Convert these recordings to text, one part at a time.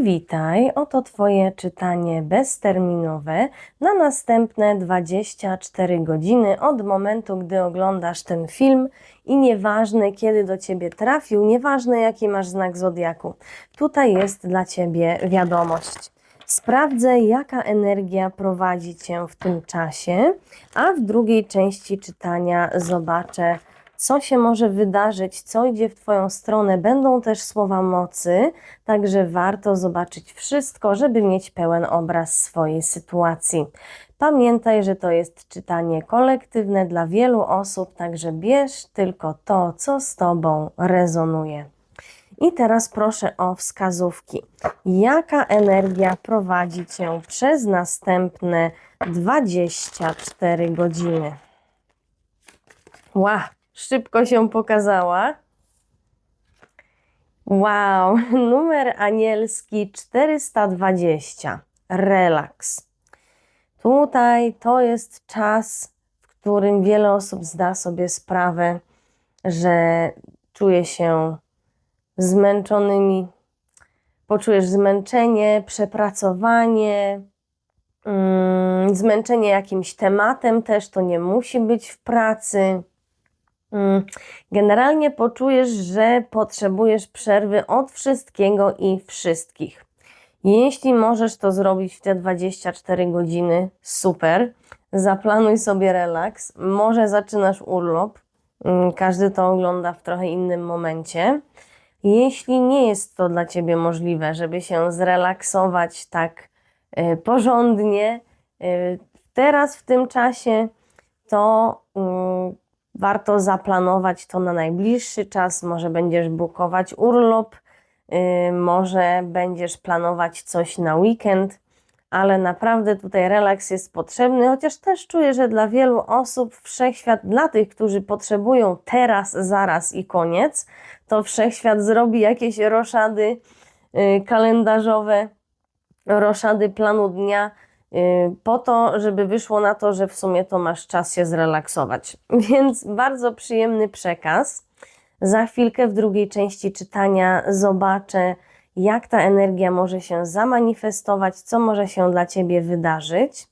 Witaj, oto Twoje czytanie bezterminowe na następne 24 godziny od momentu, gdy oglądasz ten film i nieważne kiedy do Ciebie trafił, nieważne jaki masz znak zodiaku, tutaj jest dla Ciebie wiadomość. Sprawdzę, jaka energia prowadzi Cię w tym czasie, a w drugiej części czytania zobaczę, co się może wydarzyć, co idzie w Twoją stronę. Będą też słowa mocy, także warto zobaczyć wszystko, żeby mieć pełen obraz swojej sytuacji. Pamiętaj, że to jest czytanie kolektywne dla wielu osób, także bierz tylko to, co z Tobą rezonuje. I teraz proszę o wskazówki. Jaka energia prowadzi Cię przez następne 24 godziny? Ła, szybko się pokazała. Wow, numer anielski 420. Relaks. Tutaj to jest czas, w którym wiele osób zda sobie sprawę, że czuje się zmęczonymi. Poczujesz zmęczenie, przepracowanie, mm, zmęczenie jakimś tematem też, to nie musi być w pracy. Mm, Generalnie poczujesz, że potrzebujesz przerwy od wszystkiego i wszystkich. Jeśli możesz to zrobić w te 24 godziny, super. Zaplanuj sobie relaks. Może zaczynasz urlop. Mm, Każdy to ogląda w trochę innym momencie. Jeśli nie jest to dla Ciebie możliwe, żeby się zrelaksować tak y, porządnie, y, teraz w tym czasie, to mm, warto zaplanować to na najbliższy czas. Może będziesz bukować urlop, y, może będziesz planować coś na weekend, ale naprawdę tutaj relaks jest potrzebny, chociaż też czuję, że dla wielu osób wszechświat, dla tych, którzy potrzebują teraz, zaraz i koniec, to wszechświat zrobi jakieś roszady y, kalendarzowe, roszady planu dnia, po to, żeby wyszło na to, że w sumie to masz czas się zrelaksować. Więc bardzo przyjemny przekaz. Za chwilkę w drugiej części czytania zobaczę, jak ta energia może się zamanifestować, co może się dla Ciebie wydarzyć.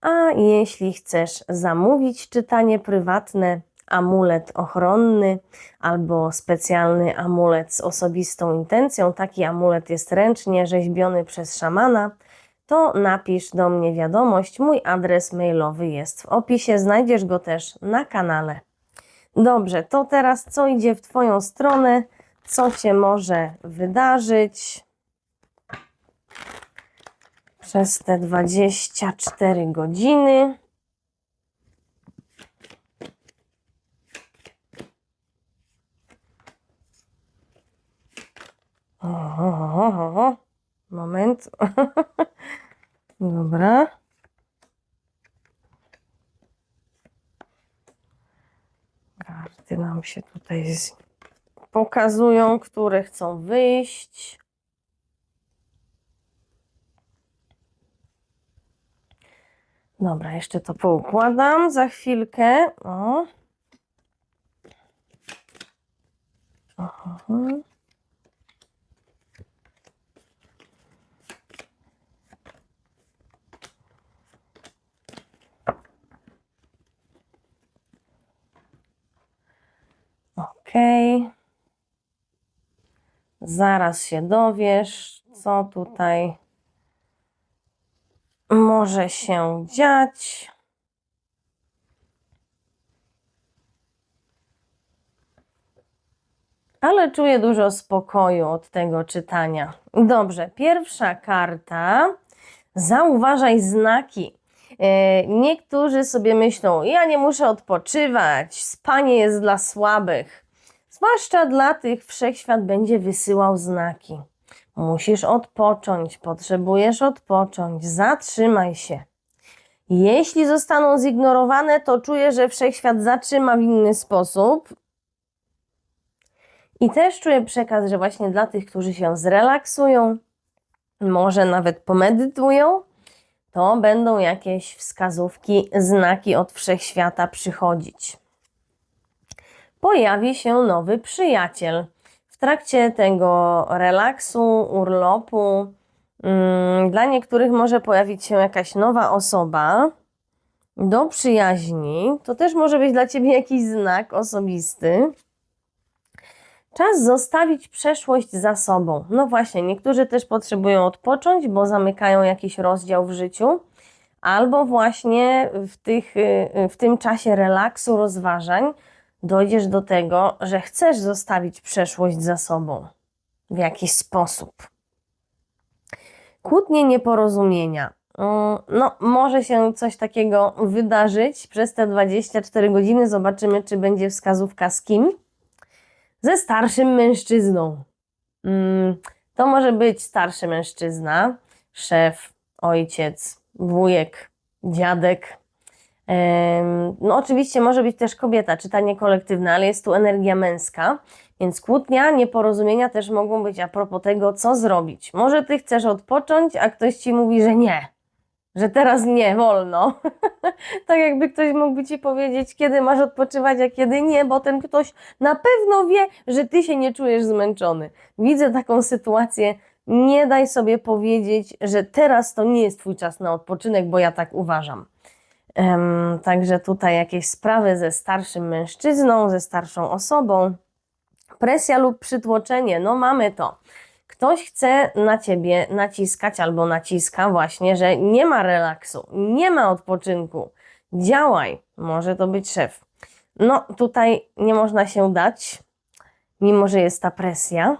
A jeśli chcesz zamówić czytanie prywatne, amulet ochronny albo specjalny amulet z osobistą intencją, taki amulet jest ręcznie rzeźbiony przez szamana, to napisz do mnie wiadomość. Mój adres mailowy jest w opisie, znajdziesz go też na kanale. Dobrze, to teraz co idzie w Twoją stronę? Co się może wydarzyć przez te 24 godziny? Oho, oho, oho. Moment. Dobra. Karty nam się tutaj z... pokazują, które chcą wyjść. Dobra, jeszcze to poukładam za chwilkę. O. Aha. Okej. Zaraz się dowiesz, co tutaj może się dziać. Ale czuję dużo spokoju od tego czytania. Dobrze, pierwsza karta. Zauważaj znaki. E, Niektórzy sobie myślą, ja nie muszę odpoczywać, spanie jest dla słabych. Zwłaszcza dla tych wszechświat będzie wysyłał znaki. Musisz odpocząć, potrzebujesz odpocząć, zatrzymaj się. Jeśli zostaną zignorowane, to czuję, że wszechświat zatrzyma w inny sposób. I też czuję przekaz, że właśnie dla tych, którzy się zrelaksują, może nawet pomedytują, to będą jakieś wskazówki, znaki od wszechświata przychodzić. Pojawi się nowy przyjaciel. W trakcie tego relaksu, urlopu, mm, dla niektórych może pojawić się jakaś nowa osoba do przyjaźni. To też może być dla ciebie jakiś znak osobisty. Czas zostawić przeszłość za sobą. No właśnie, niektórzy też potrzebują odpocząć, bo zamykają jakiś rozdział w życiu, albo właśnie w, tych, y, w tym czasie relaksu, rozważań dojdziesz do tego, że chcesz zostawić przeszłość za sobą w jakiś sposób. Kłótnie, nieporozumienia. Mm, No, może się coś takiego wydarzyć przez te 24 godziny. Zobaczymy, czy będzie wskazówka z kim ze starszym mężczyzną. Mm, To może być starszy mężczyzna, szef, ojciec, wujek, dziadek. No, oczywiście może być też kobieta, czytanie kolektywne, ale jest tu energia męska, więc kłótnia, nieporozumienia też mogą być a propos tego, co zrobić. Może ty chcesz odpocząć, a ktoś ci mówi, że nie, że teraz nie wolno. tak jakby ktoś mógłby ci powiedzieć, kiedy masz odpoczywać, a kiedy nie, bo ten ktoś na pewno wie, że ty się nie czujesz zmęczony. Widzę taką sytuację. Nie daj sobie powiedzieć, że teraz to nie jest twój czas na odpoczynek, bo ja tak uważam. Także tutaj jakieś sprawy ze starszym mężczyzną, ze starszą osobą. Presja lub przytłoczenie, no mamy to. Ktoś chce na ciebie naciskać albo naciska właśnie, że nie ma relaksu, nie ma odpoczynku. Działaj, może to być szef. No tutaj nie można się dać, mimo że jest ta presja.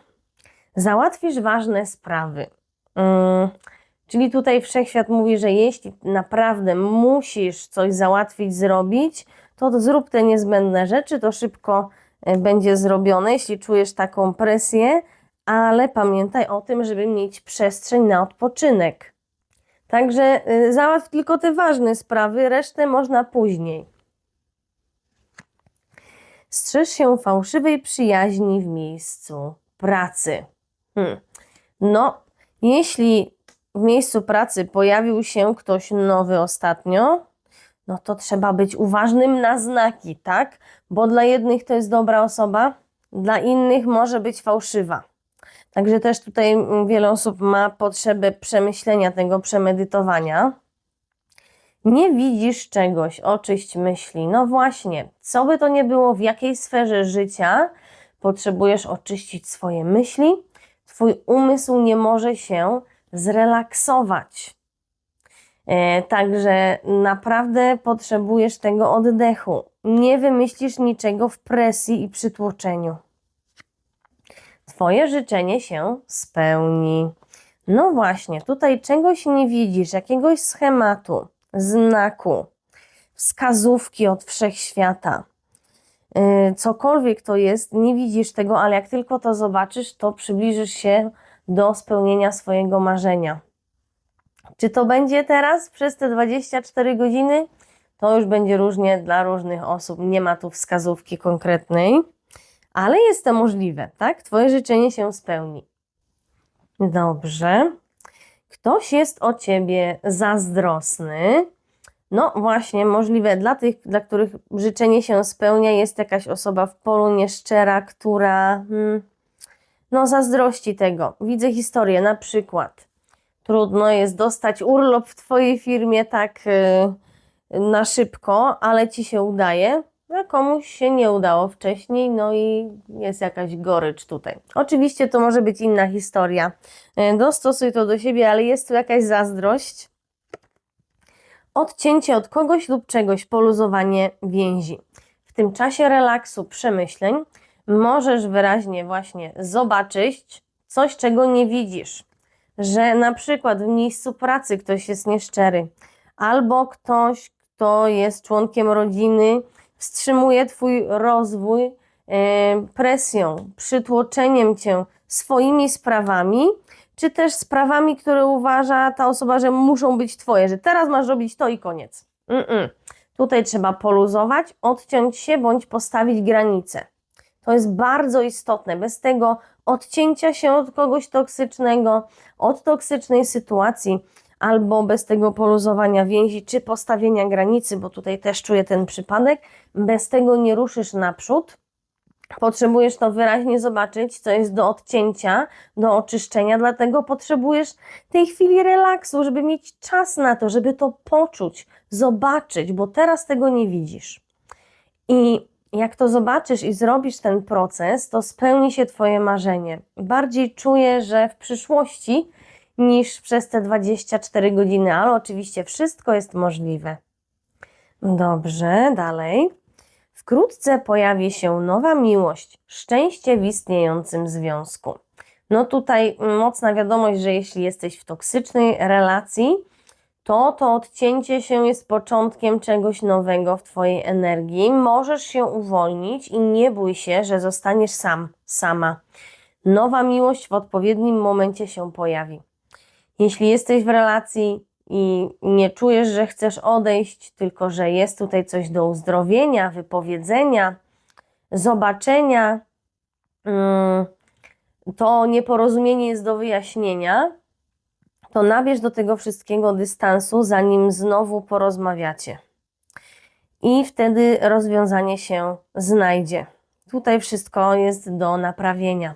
Załatwisz ważne sprawy. Mm, czyli tutaj wszechświat mówi, że jeśli naprawdę musisz coś załatwić, zrobić, to zrób te niezbędne rzeczy, to szybko e, będzie zrobione, jeśli czujesz taką presję, ale pamiętaj o tym, żeby mieć przestrzeń na odpoczynek. Także y, załatw tylko te ważne sprawy, resztę można później. Strzeż się fałszywej przyjaźni w miejscu pracy. Hmm. No, jeśli w miejscu pracy pojawił się ktoś nowy ostatnio, no to trzeba być uważnym na znaki, tak? Bo dla jednych to jest dobra osoba, dla innych może być fałszywa. Także też tutaj mm, wiele osób ma potrzebę przemyślenia tego, przemedytowania. Nie widzisz czegoś, oczyść myśli. No właśnie, co by to nie było, w jakiej sferze życia potrzebujesz oczyścić swoje myśli, twój umysł nie może się zrelaksować. E, Także naprawdę potrzebujesz tego oddechu. Nie wymyślisz niczego w presji i przytłoczeniu. Twoje życzenie się spełni. No właśnie, tutaj czegoś nie widzisz, jakiegoś schematu, znaku, wskazówki od wszechświata. Yy, Cokolwiek to jest, nie widzisz tego, ale jak tylko to zobaczysz, to przybliżysz się do spełnienia swojego marzenia. Czy to będzie teraz przez te 24 godziny? To już będzie różnie dla różnych osób. Nie ma tu wskazówki konkretnej, ale jest to możliwe, tak? Twoje życzenie się spełni. Dobrze. Ktoś jest o ciebie zazdrosny. No właśnie, możliwe dla tych, dla których życzenie się spełnia, jest jakaś osoba w polu nieszczera, która hmm, no zazdrości tego. Widzę historię, na przykład trudno jest dostać urlop w Twojej firmie tak y, na szybko, ale Ci się udaje, a komuś się nie udało wcześniej, no i jest jakaś gorycz tutaj. Oczywiście to może być inna historia. Y, Dostosuj to do siebie, ale jest tu jakaś zazdrość. Odcięcie od kogoś lub czegoś, poluzowanie więzi. W tym czasie relaksu, przemyśleń możesz wyraźnie właśnie zobaczyć coś, czego nie widzisz że na przykład w miejscu pracy ktoś jest nieszczery, albo ktoś, kto jest członkiem rodziny, wstrzymuje Twój rozwój e, presją, przytłoczeniem Cię swoimi sprawami, czy też sprawami, które uważa ta osoba, że muszą być Twoje, że teraz masz robić to i koniec. Mm-mm. Tutaj trzeba poluzować, odciąć się bądź postawić granice. To jest bardzo istotne. Bez tego odcięcia się od kogoś toksycznego, od toksycznej sytuacji, albo bez tego poluzowania więzi, czy postawienia granicy, bo tutaj też czuję ten przypadek, bez tego nie ruszysz naprzód. Potrzebujesz to wyraźnie zobaczyć, co jest do odcięcia, do oczyszczenia, dlatego potrzebujesz tej chwili relaksu, żeby mieć czas na to, żeby to poczuć, zobaczyć, bo teraz tego nie widzisz. I jak to zobaczysz i zrobisz ten proces, to spełni się Twoje marzenie. Bardziej czuję, że w przyszłości niż przez te 24 godziny, ale oczywiście wszystko jest możliwe. Dobrze, dalej. Wkrótce pojawi się nowa miłość, szczęście w istniejącym związku. No tutaj mocna wiadomość, że jeśli jesteś w toksycznej relacji, to to odcięcie się jest początkiem czegoś nowego w Twojej energii. Możesz się uwolnić i nie bój się, że zostaniesz sam, sama. Nowa miłość w odpowiednim momencie się pojawi. Jeśli jesteś w relacji i nie czujesz, że chcesz odejść, tylko że jest tutaj coś do uzdrowienia, wypowiedzenia, zobaczenia, mm, to nieporozumienie jest do wyjaśnienia, to nabierz do tego wszystkiego dystansu, zanim znowu porozmawiacie. I wtedy rozwiązanie się znajdzie. Tutaj wszystko jest do naprawienia.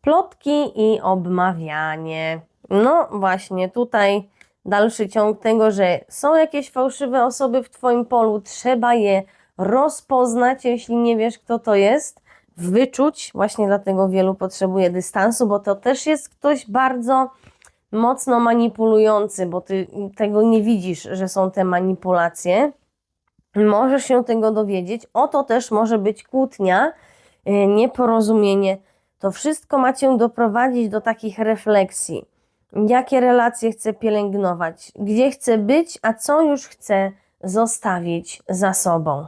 Plotki i obmawianie. No właśnie, tutaj dalszy ciąg tego, że są jakieś fałszywe osoby w Twoim polu, trzeba je rozpoznać, jeśli nie wiesz, kto to jest, wyczuć. Właśnie dlatego wielu potrzebuje dystansu, bo to też jest ktoś bardzo mocno manipulujący, bo Ty tego nie widzisz, że są te manipulacje. Możesz się tego dowiedzieć. Oto też może być kłótnia, y, nieporozumienie. To wszystko ma Cię doprowadzić do takich refleksji jakie relacje chcę pielęgnować, gdzie chcę być, a co już chcę zostawić za sobą.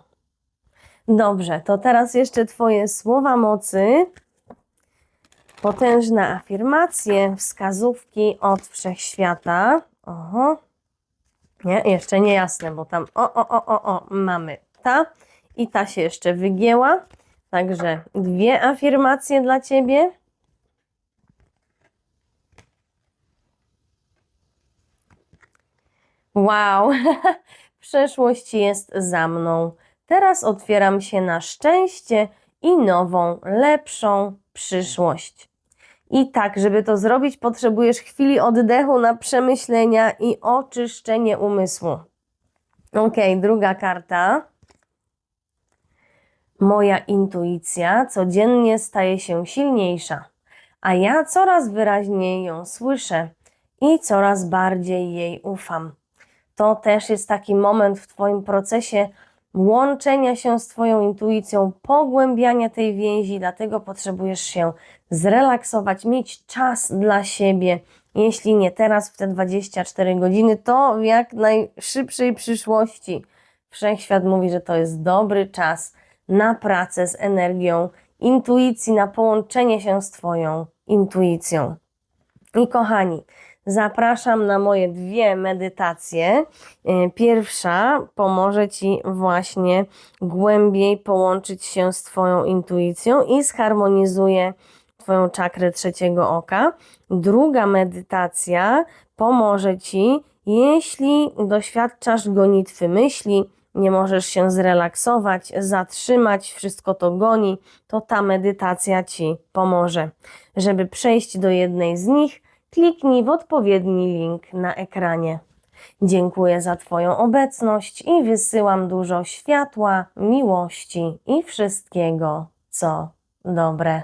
Dobrze, to teraz jeszcze Twoje słowa mocy, potężne afirmacje, wskazówki od wszechświata. Oho. Nie, jeszcze nie jasne, bo tam o, o, o, o, o, mamy ta i ta się jeszcze wygięła. Także dwie afirmacje dla Ciebie. Wow, przeszłość jest za mną. Teraz otwieram się na szczęście i nową, lepszą przyszłość. I tak, żeby to zrobić, potrzebujesz chwili oddechu na przemyślenia i oczyszczenie umysłu. Ok, druga karta. Moja intuicja codziennie staje się silniejsza, a ja coraz wyraźniej ją słyszę i coraz bardziej jej ufam to też jest taki moment w Twoim procesie łączenia się z Twoją intuicją, pogłębiania tej więzi, dlatego potrzebujesz się zrelaksować, mieć czas dla siebie. Jeśli nie teraz, w te 24 godziny, to w jak najszybszej przyszłości. Wszechświat mówi, że to jest dobry czas na pracę z energią intuicji, na połączenie się z Twoją intuicją. I kochani, zapraszam na moje dwie medytacje. Y, pierwsza pomoże Ci właśnie głębiej połączyć się z Twoją intuicją i zharmonizuje Twoją czakrę trzeciego oka. Druga medytacja pomoże Ci, jeśli doświadczasz gonitwy myśli, nie możesz się zrelaksować, zatrzymać, wszystko to goni, to ta medytacja Ci pomoże. Żeby przejść do jednej z nich, kliknij w odpowiedni link na ekranie. Dziękuję za Twoją obecność i wysyłam dużo światła, miłości i wszystkiego, co dobre.